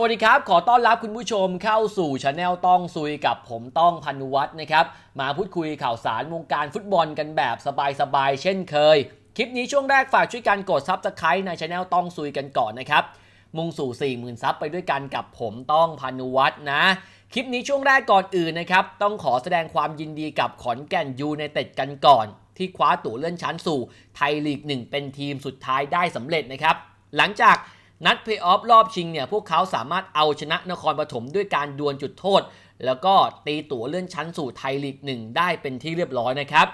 สวัสดีครับ ขอต้อนรับคุณผู้ชมเข้าสู่ช anel ต้องซุยกับผมต้องพันุวัฒน์นะครับ มาพูดคุยข่าวสารวงการฟุตบอลกันแบบสบายๆ เช่นเคย คลิปนี้ช่วงแรกฝากช่วยกันกดซับสไครต์ในช anel ต้องซุยกันก่อนนะครับ มุ่งสู่ 40,000ซับไปด้วยกันกับผมต้องพันุวัฒน์นะ คลิปนี้ช่วงแรกก่อนอื่นนะครับ ต้องขอแสดงความยินดีกับขอนแก่นยูไนเต็ดกันก่อน ที่คว้าตั๋วเลื่อนชั้นสู่ไทยลีก 1 เป็นทีมสุดท้ายได้สำเร็จนะครับ หลังจาก นัดเพย์ออฟรอบชิงเนี่ยพวกเขาสามารถเอาชนะนครปฐมด้วยการดวลจุดโทษ แล้วก็ตีตั๋วเลื่อนชั้นสู่ไทยลีก1ได้เป็นที่เรียบร้อยนะครับ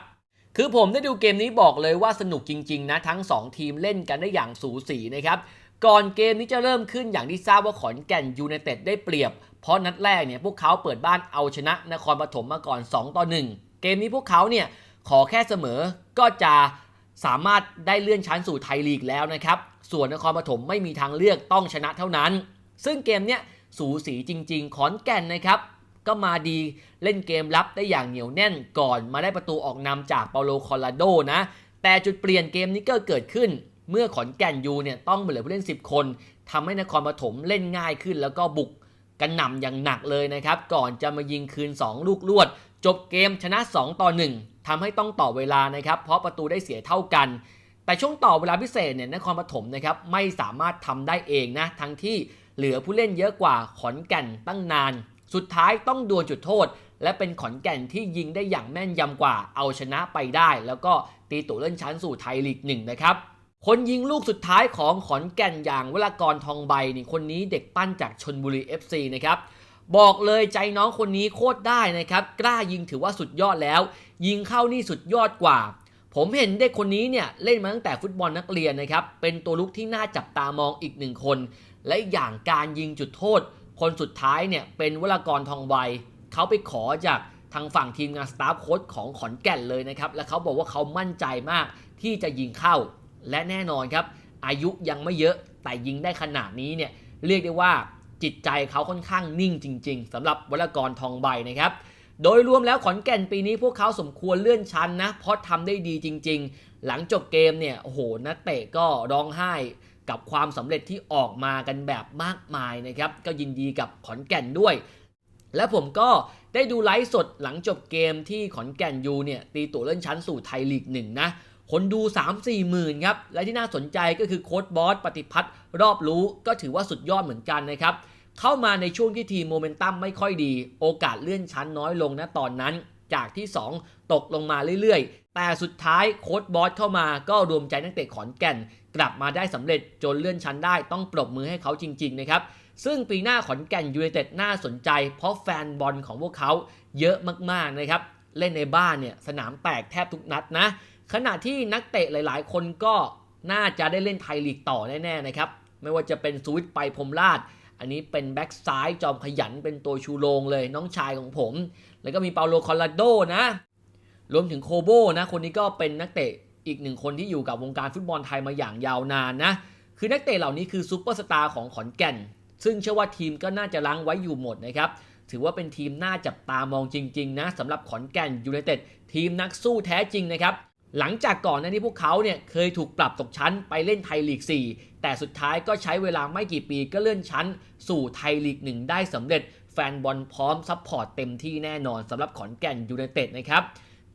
คือผมได้ดูเกมนี้บอกเลยว่าสนุกจริงๆนะทั้ง 2 ทีมเล่นกันได้อย่างสูสีนะครับก่อนเกมนี้จะเริ่มขึ้นอย่างที่ทราบว่าขอนแก่นยูไนเต็ดได้เปรียบ เพราะนัดแรกเนี่ยพวกเขาเปิดบ้านเอาชนะนครปฐมมาก่อน 2 ต่อ 1 เกมนี้พวกเขาเนี่ยขอแค่เสมอก็จะ สามารถได้เลื่อนชั้นสู่ไทยลีกแล้วนะครับ ส่วนนครปฐมไม่มีทางเลือกต้องชนะเท่านั้น ซึ่งเกมเนี้ยสูสีจริง ๆ ขอนแก่นนะครับ ก็มาดีเล่นเกมรับได้อย่างเหนียวแน่นก่อนมาได้ประตูออกนำจากเปาโลคอลาโดนะ แต่จุดเปลี่ยนเกมนี้ก็เกิดขึ้น เมื่อขอนแก่นยูเนี่ยต้องเหลือผู้เล่น 10 คนทำให้นครปฐมเล่นง่ายขึ้น แล้วก็บุกกันหน่ำอย่างหนักเลยนะครับ ก่อนจะมายิงคืน 2 ลูกลวด จบเกมชนะ 2 ต่อ 1 ทำให้ต้องต่อเวลานะครับ เพราะประตูได้เสียเท่ากัน แต่ช่วงต่อเวลาพิเศษเนี่ยนครปฐมนะครับไม่สามารถทำได้เองนะทั้งที่เหลือผู้เล่นเยอะกว่าขอนแก่นตั้งนาน สุดท้ายต้องดวลจุดโทษ และเป็นขอนแก่นที่ยิงได้อย่างแม่นยำกว่าเอาชนะไปได้ แล้วก็ตีตัวเล่นชั้นสู่ไทยลีกหนึ่งนะครับคนยิงลูกสุดท้ายของขอนแก่นอย่างวรากรทองใบนี่คนนี้เด็กปั้นจากชนบุรี FC นะครับบอกเลยใจน้องคนนี้โคตรได้นะครับ กล้ายิงถือว่าสุดยอดแล้ว ยิงเข้านี่สุดยอดกว่า ผมเห็นเด็กคนนี้เนี่ยเล่นมาตั้งแต่ฟุตบอลนักเรียนนะครับ เป็นตัวลุกที่น่าจับตามองอีกหนึ่งคน และอย่างการยิงจุดโทษ คนสุดท้ายเนี่ยเป็นวรากรทองใบเขาไปขอจากทางฝั่งทีมงานสตาฟโค้ชของขอนแก่นเลยนะครับ และเขาบอกว่าเขามั่นใจมากที่จะยิงเข้า และแน่นอนครับ อายุยังไม่เยอะแต่ยิงได้ขนาดนี้เนี่ยเรียกได้ว่าจิตใจเขาค่อนข้างนิ่งจริง ๆสำหรับวรากรทองใบนะครับ โดยรวมแล้วขอนแก่นปีนี้พวกเขาสมควรเลื่อนชั้นนะ เพราะทำได้ดีจริง ๆ หลังจบเกมเนี่ยโอ้โหนักเตะก็ร้องไห้กับความสำเร็จที่ออกมากันแบบมากมายนะครับ ก็ยินดีกับขอนแก่นด้วย และผมก็ได้ดูไลฟ์สดหลังจบเกมที่ขอนแก่นยูเนี่ยตีตัวเลื่อนชั้นสู่ไทยลีกหนึ่งนะคนดู 3-4 หมื่นครับ และที่น่าสนใจก็คือโค้ดบอสปฏิพัฒน์รอบรู้ก็ถือว่าสุดยอดเหมือนกันนะครับ เข้ามาในช่วงที่ทีมโมเมนตัมไม่ค่อยดี โอกาสเลื่อนชั้นน้อยลงนะตอนนั้นจากที่ 2 ตกลงมาเรื่อยๆ แต่สุดท้ายโค้ดบอสเข้ามาก็รวมใจนักเตะขอนแก่น กลับมาได้สำเร็จจนเลื่อนชั้นได้ต้องปรบมือให้เขาจริงๆนะครับ ซึ่งปีหน้าขอนแก่นยูไนเต็ดน่าสนใจ เพราะแฟนบอลของพวกเขาเยอะมากๆนะครับ เล่นในบ้านเนี่ยสนามแตกแทบทุกนัดนะ ขณะที่นักเตะหลายๆ คนก็น่าจะได้เล่นไทยลีกต่อแน่ๆนะครับ ไม่ว่าจะเป็นสวิตไปพรมราช อันนี้เป็นแบ็กซ้ายจอมขยันเป็นตัวชูโรงเลยน้องชายของผม แล้วก็มีเปาโลคอลาโดนะ รวมถึงโคโบนะ คนนี้ก็เป็นนักเตะอีกหนึ่งคนที่อยู่กับวงการฟุตบอลไทยมาอย่างยาวนานนะ คือนักเตะเหล่านี้คือซูเปอร์สตาร์ของขอนแก่น ซึ่งเชื่อว่าทีมก็น่าจะล้างไว้อยู่หมดนะครับ ถือว่าเป็นทีมน่าจับตามองจริง ๆ นะสำหรับขอนแก่นยูไนเต็ดทีมนักสู้แท้จริงนะครับ หลังจากก่อนหน้านี้พวกเขาเนี่ยเคยถูกปรับตกชั้นไปเล่นไทยลีก 4 แต่สุดท้ายก็ใช้เวลาไม่กี่ปีก็เลื่อนชั้น สู่ไทยลีก 1 ได้สำเร็จ แฟนบอลพร้อมซัพพอร์ตเต็มที่แน่นอนสำหรับขอนแก่นยูไนเต็ดนะครับ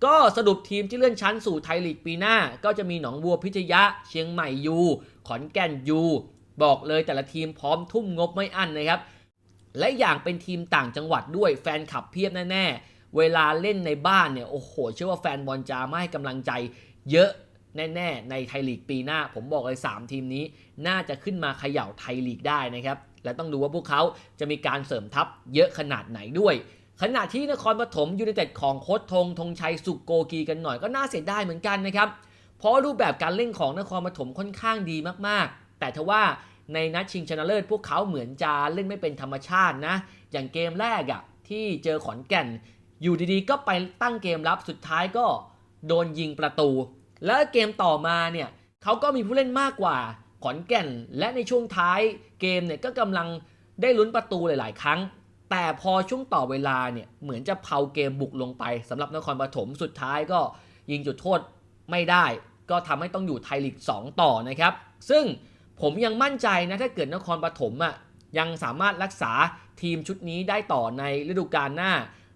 ก็สรุปทีมที่เลื่อนชั้นสู่ไทยลีกปีหน้า ก็จะมีหนองบัวพิทยะ เชียงใหม่ยู ขอนแก่นยู บอกเลยแต่ละทีมพร้อมทุ่มงบไม่อั้นนะครับ และอย่างเป็นทีมต่างจังหวัดด้วยแฟนคลับเพียบแน่ๆ เวลาเล่นในบ้านเนี่ยโอ้โห เชื่อว่าแฟนบอลจะไม่ให้กำลังใจเยอะแน่ๆในไทยลีกปีหน้า ผมบอกเลย 3 ทีมนี้ น่าจะขึ้นมาเขย่าไทยลีกได้นะครับ และต้องดูว่าพวกเขาจะมีการเสริมทัพเยอะขนาดไหนด้วย ขณะที่นครปฐมยูไนเต็ดของโค้ชธงธงชัยสุกโกกีกันหน่อยก็น่าเสียดายเหมือนกันนะครับ เพราะรูปแบบการเล่นของนครปฐมค่อนข้างดีมากๆ แต่ทว่าในนัดชิงชนะเลิศพวกเขาเหมือนจะเล่นไม่เป็นธรรมชาตินะ อย่างเกมแรกอะที่เจอขอนแก่น อยู่ดีๆ ก็ไปตั้งเกมรับสุดท้ายก็โดนยิงประตู แล้วเกมต่อมาเนี่ยเขาก็มีผู้เล่นมากกว่าขอนแก่น และในช่วงท้ายเกมเนี่ยก็กำลังได้ลุ้นประตูหลาย ๆ ครั้ง แต่พอช่วงต่อเวลาเนี่ยเหมือนจะเผาเกมบุกลงไปสำหรับนครปฐมสุดท้ายก็ยิงจุดโทษไม่ได้ ก็ทำให้ต้องอยู่ไทยลีก 2 ต่อนะครับ ซึ่งผมยังมั่นใจนะถ้าเกิดนครปฐมอะยังสามารถรักษาทีมชุดนี้ได้ต่อในฤดูกาลหน้า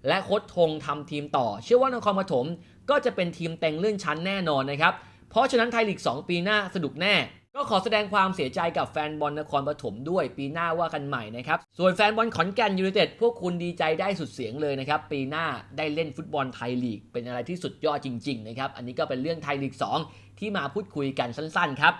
และโค้ชทงทำทีมต่อ เชื่อว่านครปฐมก็จะเป็นทีมเต็งเลื่อนชั้นแน่นอนนะครับ เพราะฉะนั้นไทยลีก 2 ปีหน้าสนุกแน่ ก็ขอแสดงความเสียใจกับแฟนบอลนครปฐมด้วยปีหน้าว่ากันใหม่นะครับ ส่วนแฟนบอลขอนแก่นยูไนเต็ดพวกคุณดีใจได้สุดเสียงเลยนะครับ ปีหน้าได้เล่นฟุตบอลไทยลีก เป็นอะไรที่สุดยอดจริงๆนะครับ อันนี้ก็เป็นเรื่องไทยลีก 2 ที่มาพูดคุยกันสั้นๆครับ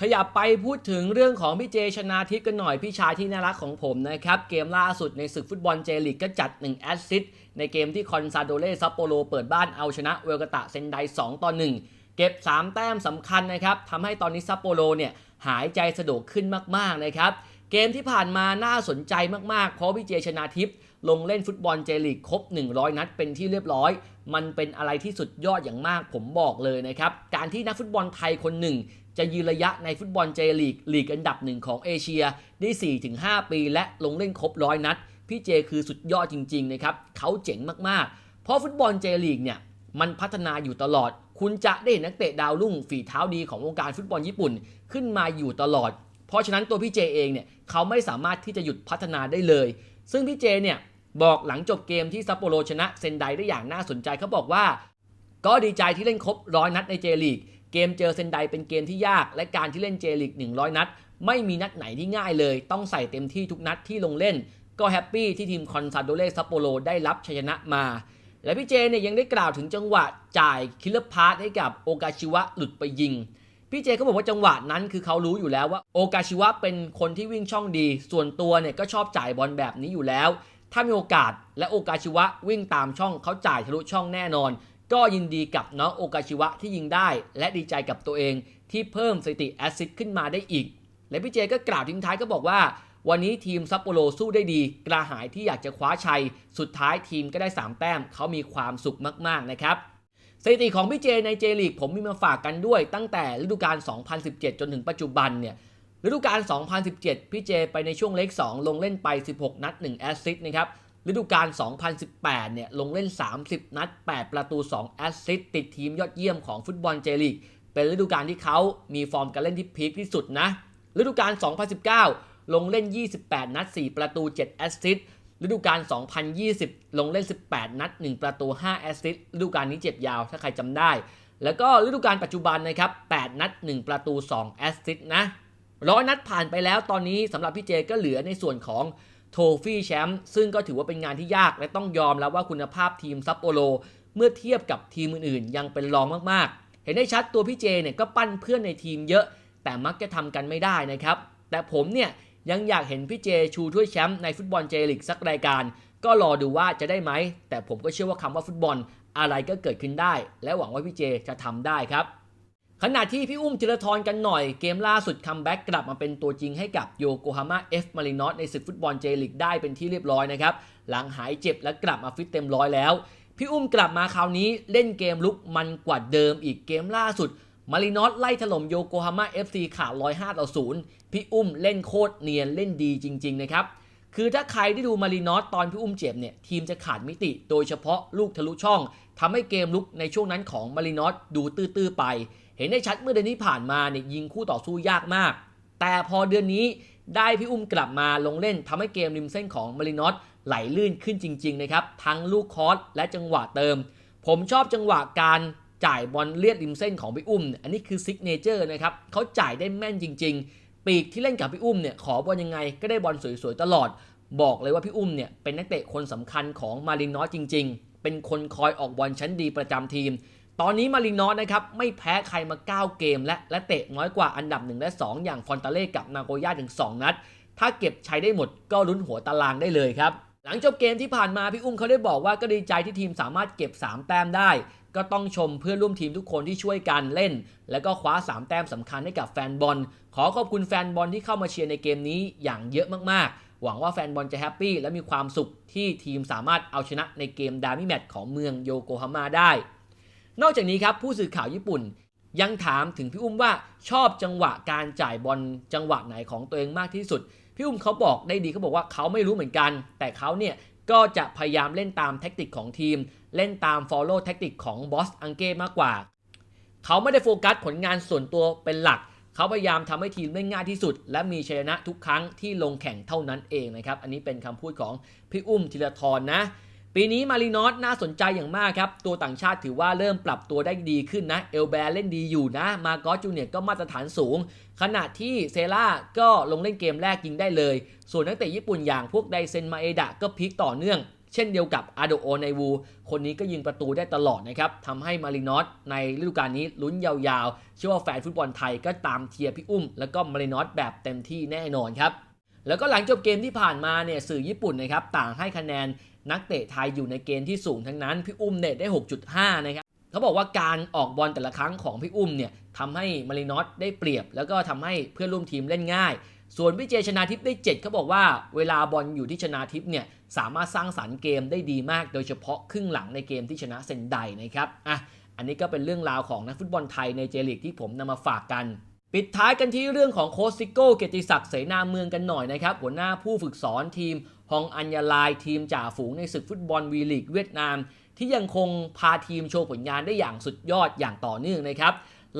ขยับไปพูดถึงเรื่องของพี่เจชนาทิพย์กันหน่อยพี่ชายที่น่ารักของผมนะครับ เกมล่าสุดในศึกฟุตบอลเจลีกก็จัด 1 แอสซิสต์ในเกมที่คอนซาโดเลซัปโปโรเปิดบ้านเอาชนะเวลกาตะเซนได2ต่อ1เก็บ 3 แต้มสำคัญนะครับทำให้ตอนนี้ซัปโปโรเนี่ยหายใจสะดวกขึ้นมากๆนะครับ เกมที่ผ่านมาน่าสนใจมากๆ เพราะพี่เจชนาทิพย์ลงเล่นฟุตบอลเจลีกครบ 100 นัดเป็นที่เรียบร้อย มันเป็นอะไรที่สุดยอดอย่างมากผมบอกเลยนะครับ การที่นักฟุตบอลไทยคนหนึ่ง จะยืนระยะในฟุตบอลเจลีกลีกอันดับหนึ่งของเอเชียได้ 4-5 ปีและลงเล่นครบร้อยนัด พี่เจคือสุดยอดจริงๆนะครับเขาเจ๋งมากๆ เพราะฟุตบอลเจลีกเนี่ยมันพัฒนาอยู่ตลอด คุณจะได้เห็นนักเตะดาวรุ่งฝีเท้าดีของวงการฟุตบอลญี่ปุ่นขึ้นมาอยู่ตลอด เพราะฉะนั้นตัวพี่เจเองเนี่ยเขาไม่สามารถที่จะหยุดพัฒนาได้เลย ซึ่งพี่เจเนี่ยบอกหลังจบเกมที่ซัปโปโรชนะเซนไดได้อย่างน่าสนใจเขาบอกว่า ก็ดีใจที่เล่นครบร้อยนัดในเจลีก เกมเจอเซนไดเป็นเกมที่ยากและการที่เล่นเจลีก100 นัด ไม่มีนัดไหนที่ง่ายเลย ต้องใส่เต็มที่ทุกนัดที่ลงเล่น ก็แฮปปี้ที่ทีมคอนซาโดเลซัปโปโรได้รับชัยชนะมา และพี่เจเนี่ยยังได้กล่าวถึงจังหวะจ่ายคิลเลอร์พาสให้กับโอกาชิวะหลุดไปยิงพี่เจก็บอกว่าจังหวะนั้นคือเขารู้อยู่แล้วว่าโอกาชิวะเป็นคนที่วิ่งช่องดี ส่วนตัวเนี่ยก็ชอบจ่ายบอลแบบนี้อยู่แล้ว ถ้ามีโอกาสและโอกาชิวะวิ่งตามช่องเขาจ่ายทะลุช่องแน่นอน ก็ยินดีกับน้องโอกาชิวะที่ยิงได้ และดีใจกับตัวเองที่เพิ่มสถิติแอสซิสต์ขึ้นมาได้อีก และพี่เจก็กล่าวทิ้งท้ายก็บอกว่า วันนี้ทีมซัปโปโรสู้ได้ดี กระหายที่อยากจะคว้าชัย สุดท้ายทีมก็ได้ 3 แต้มเขามีความสุขมาก ๆ นะครับสถิติของพี่เจในเจลีกผมมีมาฝากกันด้วย ตั้งแต่ฤดูกาล 2017 จนถึงปัจจุบันเนี่ยฤดูกาล 2017 พี่เจไปในช่วงเล็ก 2 ลงเล่นไป 16 นัด 1 แอสซิสต์นะครับ ฤดูกาล 2018 เนี่ย ลงเล่น 30 นัด 8 ประตู 2 แอสซิสต์ติดทีมยอดเยี่ยมของฟุตบอลเจลีก เป็นฤดูกาลที่เขามีฟอร์มการเล่นที่พีคที่สุดนะ ฤดูกาล 2019 ลงเล่น 28 นัด 4 ประตู 7 แอสซิสต์ฤดูกาล 2020 ลงเล่น 18 นัด 1 ประตู 5 แอสซิสต์ฤดูกาลนี้เจ็บยาว ถ้าใครจำได้ แล้วก็ฤดูกาลปัจจุบันนะครับ 8 นัด 1 ประตู 2 แอสซิสต์นะร้อยนัดผ่านไปแล้ว ตอนนี้สำหรับพี่เจก็เหลือในส่วนของ โทฟี่แชมป์ซึ่งก็ถือว่าเป็นงานที่ยากและต้องยอมแล้วว่าคุณภาพทีมซัปโปโรเมื่อเทียบกับทีมอื่นๆ ยังเป็นรองมากๆ เห็นได้ชัดตัวพี่เจเนี่ยก็ปั้นเพื่อนในทีมเยอะ แต่มักจะทำกันไม่ได้นะครับ แต่ผมเนี่ยยังอยากเห็นพี่เจชูถ้วยแชมป์ในฟุตบอลเจลีกสักรายการ ก็รอดูว่าจะได้ไหม แต่ผมก็เชื่อว่าคำว่าฟุตบอลอะไรก็เกิดขึ้นได้ และหวังว่าพี่เจจะทำได้ครับ ขณะที่พี่อุ้มธีรทรกันหน่อยเกมล่าสุดคัมแบ็กกลับมาเป็นตัวจริงให้กับโยโกฮาม่าเอฟมารินอสในศึกฟุตบอลเจลีกได้เป็นที่เรียบร้อยนะครับ หลังหายเจ็บและกลับมาฟิตเต็มร้อยแล้ว พี่อุ้มกลับมาคราวนี้เล่นเกมลุกมันกว่าเดิมอีกเกมล่าสุดมารินอสไล่ถล่มโยโกฮาม่าเอฟซีขาด105ต่อ0พี่อุ้มเล่นโคตรเนียนเล่นดีจริง ๆ นะครับ คือถ้าใครได้ดูมารินอสตอนพี่อุ้มเจ็บเนี่ยทีมจะขาดมิติ โดยเฉพาะลูกทะลุช่องทำให้เกมลุกในช่วงนั้นของมารินอสดูตื้อๆไป เห็นได้ชัดเมื่อเดือนนี้ผ่านมาเนี่ยยิงคู่ต่อสู้ยากมาก แต่พอเดือนนี้ได้พี่อุ้มกลับมาลงเล่นทำให้เกมริมเส้นของมารินอสไหลลื่นขึ้นจริงๆนะครับทั้งลูกคอสและจังหวะเติม ผมชอบจังหวะการจ่ายบอลเลียดริมเส้นของพี่อุ้ม อันนี้คือซิกเนเจอร์นะครับเขาจ่ายได้แม่นจริง ๆ ปีกที่เล่นกับพี่อุ้มเนี่ยขอบอลยังไงก็ได้บอลสวยๆตลอด บอกเลยว่าพี่อุ้มเนี่ยเป็นนักเตะคนสำคัญของมารินอสจริง ๆ เป็นคนคอยออกบอลชั้นดีประจำทีม ตอนนี้มารินอสนะครับไม่แพ้ใครมา 9 เกมและและเตะน้อยกว่าอันดับ 1 และ 2 อย่างฟอนตาเล่กับนาโกย่าถึง 2 นัด ถ้าเก็บใช้ได้หมดก็ลุ้นหัวตารางได้เลยครับ หลังจบเกมที่ผ่านมาพี่อุ้มเขาได้บอกว่าก็ดีใจที่ทีมสามารถเก็บ 3 แต้มได้ ก็ต้องชมเพื่อนร่วมทีมทุกคนที่ช่วยกันเล่น แล้วก็คว้า 3 แต้มสำคัญให้กับแฟนบอล ขอขอบคุณแฟนบอลที่เข้ามาเชียร์ในเกมนี้อย่างเยอะมากๆ หวังว่าแฟนบอลจะแฮปปี้และมีความสุขที่ทีมสามารถเอาชนะในเกมดาร์มี่แมตช์ของเมืองโยโกฮาม่าได้ นอกจากนี้ครับผู้สื่อข่าวญี่ปุ่นยังถามถึงพี่อุ้มว่าชอบจังหวะการจ่ายบอลจังหวะไหนของตัวเองมากที่สุด พี่อุ้มเขาบอกได้ดีเขาบอกว่าเขาไม่รู้เหมือนกัน แต่เขาเนี่ยก็จะพยายามเล่นตามแท็กติกของทีม เล่นตาม follow แท็กติกของบอสอังเก้มากกว่า เขาไม่ได้โฟกัสผลงานส่วนตัวเป็นหลัก เขาพยายามทำให้ทีมได้ง่ายที่สุด และมีชัยชนะทุกครั้งที่ลงแข่งเท่านั้นเองนะครับ อันนี้เป็นคำพูดของพี่อุ้มธีรทรนะ ปีนี้มารีนอสน่าสนใจอย่างมากครับ ตัวต่างชาติถือว่าเริ่มปรับตัวได้ดีขึ้นนะ เอลแบร์เล่นดีอยู่นะ มาโกจูเนียร์ก็มาตรฐานสูง ขณะที่เซล่าก็ลงเล่นเกมแรกยิงได้เลย ส่วนนักเตะญี่ปุ่นอย่างพวกไดเซนมาเอดะก็พลิกต่อเนื่อง เช่นเดียวกับอาโดโอไนวู คนนี้ก็ยิงประตูได้ตลอดนะครับทำให้มารินอสในฤดูกาลนี้ลุ้นยาวๆ เชื่อว่าแฟนฟุตบอลไทยก็ตามเชียร์พี่อุ้ม แล้วก็มารินอสแบบเต็มที่แน่นอนครับแล้วก็หลังจบเกมที่ผ่านมาเนี่ยสื่อญี่ปุ่นนะครับต่างให้คะแนน นักเตะไทยอยู่ในเกณฑ์ที่สูงทั้งนั้น พี่อุ้มเนี่ยได้ 6.5 นะครับเขาบอกว่าการออกบอลแต่ละครั้งของพี่อุ้มเนี่ยทำให้มารินอสได้เปรียบ แล้วก็ทำให้เพื่อนร่วมทีมเล่นง่าย ส่วนวิเจชนาทิพย์ได้ 7 เขาบอกว่าเวลาบอลอยู่ที่ชนาทิพย์เนี่ยสามารถสร้างสรรค์เกมได้ดีมาก โดยเฉพาะครึ่งหลังในเกมที่ชนะเซนไดนะครับอะอันนี้ก็เป็นเรื่องราวของนักฟุตบอลไทยในเจลีกที่ผมนำมาฝากกันปิดท้ายกันที่เรื่องของโค้ชซิโก้เกียรติศักดิ์เสนาเมืองกันหน่อยนะครับ หัวหน้าผู้ฝึกสอนทีม องอัญญาลายทีมจ่าฝูงในศึกฟุตบอลวีลีกเวียดนาม ที่ยังคงพาทีมโชว์ผลงานได้อย่างสุดยอดอย่างต่อเนื่องนะครับ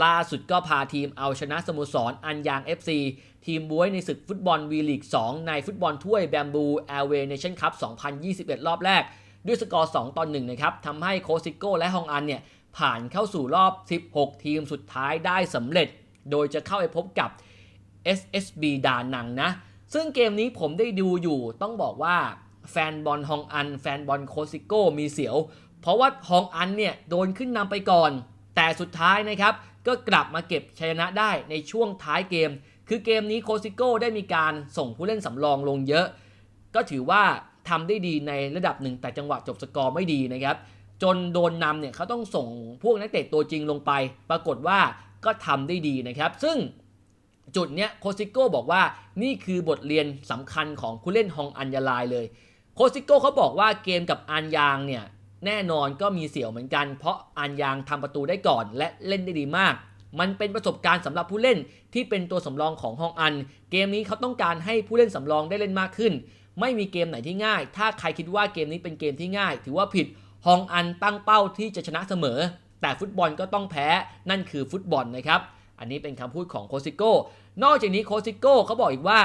ล่าสุดก็พาทีมเอาชนะสโมสรอันยาง FC ทีมบวยในศึกฟุตบอลวีลีก 2 ในฟุตบอลถ้วยแบมบูแอร์เวย์เนชั่นคัพ 2021 รอบแรก ด้วยสกอร์ 2 ต่อ 1 นะครับทำให้โคซิโก้และฮองอันเนี่ย ผ่านเข้าสู่รอบ 16 ทีมสุดท้ายได้สำเร็จ โดยจะเข้าไปพบกับ SSB ดานังนะ ซึ่งเกมนี้ผมได้ดูอยู่ต้องบอกว่าแฟนบอลฮองอัน แฟนบอลโคซิโก้มีเสียว เพราะว่าฮองอันเนี่ยโดนขึ้นนำไปก่อน แต่สุดท้ายนะครับก็กลับมาเก็บชัยชนะได้ในช่วงท้ายเกม คือเกมนี้โคซิโก้ได้มีการส่งผู้เล่นสำรองลงเยอะ ก็ถือว่าทำได้ดีในระดับหนึ่งแต่จังหวะจบสกอร์ไม่ดีนะครับจนโดนนำเนี่ยเขาต้องส่งพวกนักเตะตัวจริงลงไป ปรากฏว่าก็ทำได้ดีนะครับ ซึ่ง จุดเนี้ยโคซิโก้บอกว่านี่คือบทเรียนสำคัญของผู้เล่นฮองอัญญาลายเลยโคซิโก้เขาบอกว่าเกมกับอันยางเนี่ยแน่นอนก็มีเสี่ยวเหมือนกัน เพราะอันยางทำประตูได้ก่อนและเล่นได้ดีมาก มันเป็นประสบการณ์สำหรับผู้เล่นที่เป็นตัวสำรองของฮองอัน เกมนี้เขาต้องการให้ผู้เล่นสำรองได้เล่นมากขึ้น ไม่มีเกมไหนที่ง่าย ถ้าใครคิดว่าเกมนี้เป็นเกมที่ง่าย ถือว่าผิดฮองอันตั้งเป้าที่จะชนะเสมอ แต่ฟุตบอลก็ต้องแพ้นั่นคือฟุตบอลนะครับ อันนี้เป็นคำพูดของโคซิโก้ นอกจากนี้โคซิโก้เขาบอกอีกว่า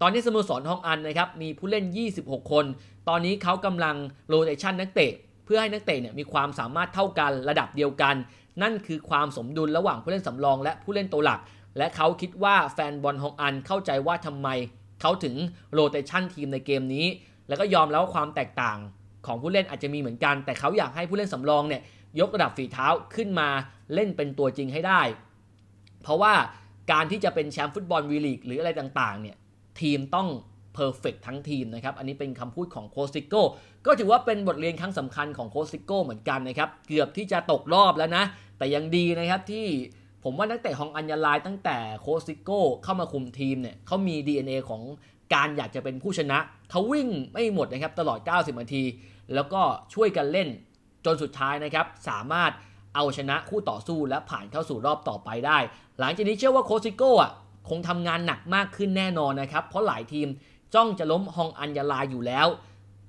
ตอนนี้สโมสรฮองอันนะครับมีผู้เล่น 26 คน ตอนนี้เขากำลังโรเตชันนักเตะ เพื่อให้นักเตะเนี่ยมีความสามารถเท่ากันระดับเดียวกัน นั่นคือความสมดุลระหว่างผู้เล่นสำรองและผู้เล่นตัวหลัก และเขาคิดว่าแฟนบอลฮองอันเข้าใจว่าทำไมเขาถึงโรเตชันทีมในเกมนี้ แล้วก็ยอมแล้วว่าความแตกต่างของผู้เล่นอาจจะมีเหมือนกัน แต่เขาอยากให้ผู้เล่นสำรองเนี่ยยกระดับฝีเท้าขึ้นมาเล่นเป็นตัวจริงให้ได้ เพราะว่าการที่จะเป็นแชมป์ฟุตบอลวีลีกหรืออะไรต่างๆเนี่ยทีมต้องเพอร์เฟกทั้งทีมนะครับ อันนี้เป็นคำพูดของโคซิโก้ ก็ถือว่าเป็นบทเรียนครั้งสำคัญของโคซิโก้เหมือนกันนะครับ เกือบที่จะตกรอบแล้วนะ แต่ยังดีนะครับที่ผมว่านักเตะฮองอัญญาลายตั้งแต่โคซิโก้เข้ามาคุมทีมเนี่ยเขามี DNA ของการอยากจะเป็นผู้ชนะ เขาวิ่งไม่หมดนะครับตลอด 90 นาที แล้วก็ช่วยกันเล่นจนสุดท้ายนะครับ สามารถเอาชนะคู่ต่อสู้และผ่านเข้าสู่รอบต่อไปได้ หลังจากนี้เชื่อว่าโคซิโก้อะคงทำงานหนักมากขึ้นแน่นอนนะครับ เพราะหลายทีมจ้องจะล้มฮองอัญญาลายอยู่แล้ว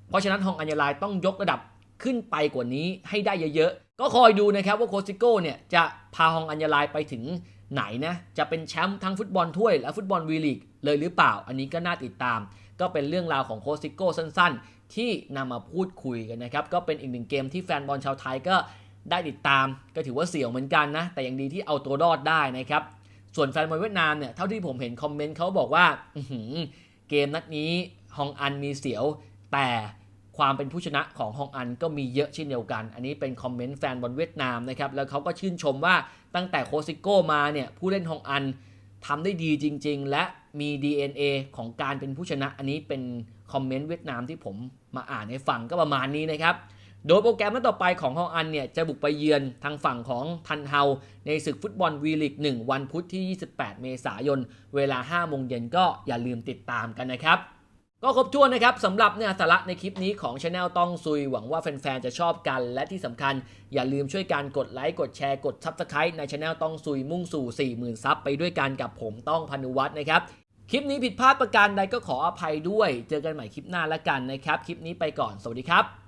เพราะฉะนั้นฮองอัญญาลายต้องยกระดับขึ้นไปกว่านี้ให้ได้เยอะๆ ก็คอยดูนะครับว่าโคซิโก้เนี่ยจะพาฮองอัญญาลายไปถึงไหนนะ จะเป็นแชมป์ทั้งฟุตบอลถ้วยและฟุตบอลวีลีกเลยหรือเปล่า อันนี้ก็น่าติดตาม ก็เป็นเรื่องราวของโคซิโก้สั้น ๆ ที่นำมาพูดคุยกันนะครับ ก็เป็นอีกหนึ่งเกมที่แฟนบอลชาวไทยก็ ได้ติดตามก็ถือว่าเสี่ยวเหมือนกันนะ แต่ยังดีที่เอาตัวรอดได้นะครับ ส่วนแฟนบอลเวียดนามเนี่ย เท่าที่ผมเห็นคอมเมนต์เขาบอกว่าเกมนัดนี้ฮองอันมีเสียว แต่ความเป็นผู้ชนะของฮองอันก็มีเยอะเช่นเดียวกัน อันนี้เป็นคอมเมนต์แฟนบอลเวียดนามนะครับ แล้วเขาก็ชื่นชมว่าตั้งแต่โคซิโก้มาเนี่ยผู้เล่นฮองอันทำได้ดีจริง ๆ และมี DNA ของการเป็นผู้ชนะ อันนี้เป็นคอมเมนต์เวียดนามที่ผมมาอ่านให้ฟังก็ประมาณนี้นะครับ โดยโปรแกรมนัดต่อไปของฮองอันเนี่ยจะบุกไปเยือนทางฝั่งของทันเฮาในศึกฟุตบอลวีลีก1 วันพุธที่ 28 เมษายน เวลา 5 โมงเย็นก็อย่าลืมติดตามกันนะครับ ก็ครบถ้วนนะครับสำหรับเนื้อสาระในคลิปนี้ของ Channel ต้องซุย หวังว่าแฟนๆจะชอบกัน และที่สำคัญอย่าลืมช่วยการกดไลค์กดแชร์กด Subscribe ใน Channel ต้องซุยมุ่งสู่ 40,000ซับไปด้วยกันกับผมต้องพานุวัฒน์นะครับคลิปนี้ผิดพลาดประการใดก็ขออภัยด้วย เจอกันใหม่คลิปหน้าละกันนะครับ คลิปนี้ไปก่อน สวัสดีครับ